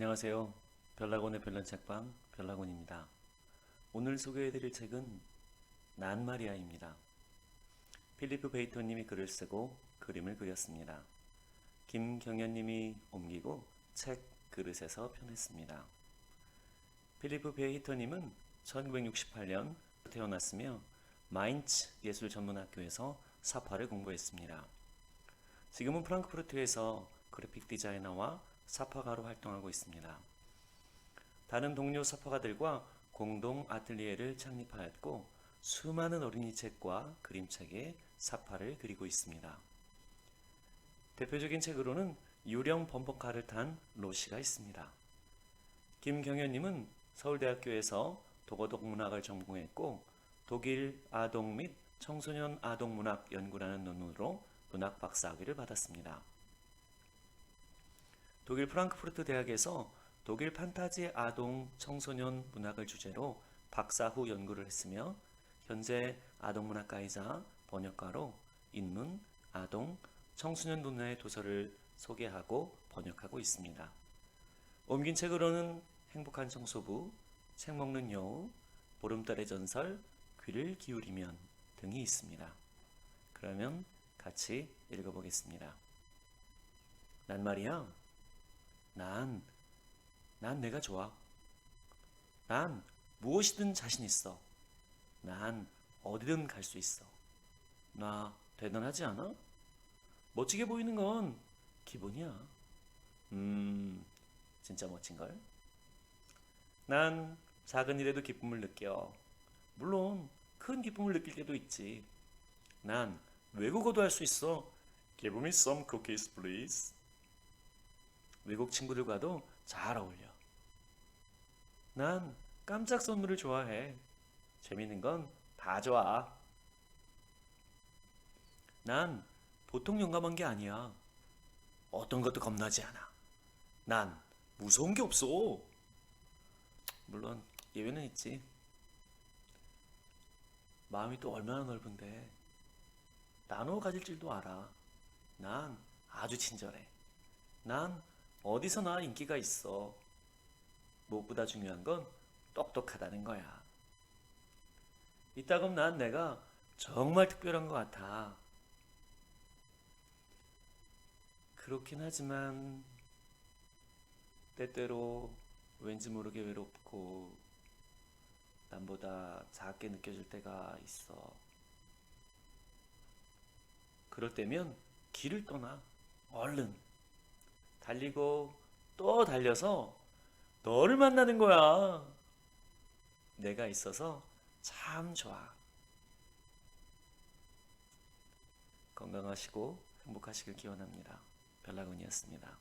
안녕하세요. 별나곤의 별난 책방 별나곤입니다. 오늘 소개해드릴 책은 난마리아입니다. 필리프 베이터님이 글을 쓰고 그림을 그렸습니다. 김경현님이 옮기고 책 그릇에서 펴냈습니다. 필리프 베이터님은 1968년 태어났으며 마인츠 예술전문학교에서 사파를 공부했습니다. 지금은 프랑크푸르트에서 그래픽 디자이너와 사파가로 활동하고 있습니다. 다른 동료 사파가들과 공동 아틀리에를 창립하였고 수많은 어린이 책과 그림책에 사파를 그리고 있습니다. 대표적인 책으로는 유령 범퍼카를 탄 로시가 있습니다. 김경현님은 서울대학교에서 도거독 문학을 전공했고 독일 아동 및 청소년 아동 문학 연구라는 논문으로 문학 박사학위를 받았습니다. 독일 프랑크푸르트 대학에서 독일 판타지 아동 청소년 문학을 주제로 박사 후 연구를 했으며 현재 아동 문학가이자 번역가로 인문, 아동, 청소년 분야의 도서를 소개하고 번역하고 있습니다. 옮긴 책으로는 행복한 청소부, 책 먹는 여우, 보름달의 전설, 귀를 기울이면 등이 있습니다. 그러면 같이 읽어보겠습니다. 난 말이야. 난, 난 내가 좋아. 난 무엇이든 자신 있어. 난 어디든 갈 수 있어. 나 대단하지 않아? 멋지게 보이는 건 기본이야. 음, 진짜 멋진걸? 난 작은 일에도 기쁨을 느껴. 물론 큰 기쁨을 느낄 때도 있지. 난 외국어도 할 수 있어. Give me some cookies, please. 외국 친구들과도 잘 어울려. 난 깜짝 선물을 좋아해. 재밌는 건 다 좋아. 난 보통 용감한 게 아니야. 어떤 것도 겁나지 않아. 난 무서운 게 없어. 물론 예외는 있지. 마음이 또 얼마나 넓은데 나눠 가질 줄도 알아. 난 아주 친절해. 난 어디서나 인기가 있어. 무엇보다 중요한 건 똑똑하다는 거야. 이따금 난 내가 정말 특별한 것 같아. 그렇긴 하지만 때때로 왠지 모르게 외롭고 남보다 작게 느껴질 때가 있어. 그럴 때면 길을 떠나. 얼른. 달리고 또 달려서 너를 만나는 거야. 내가 있어서 참 좋아. 건강하시고 행복하시길 기원합니다. 별나군이었습니다.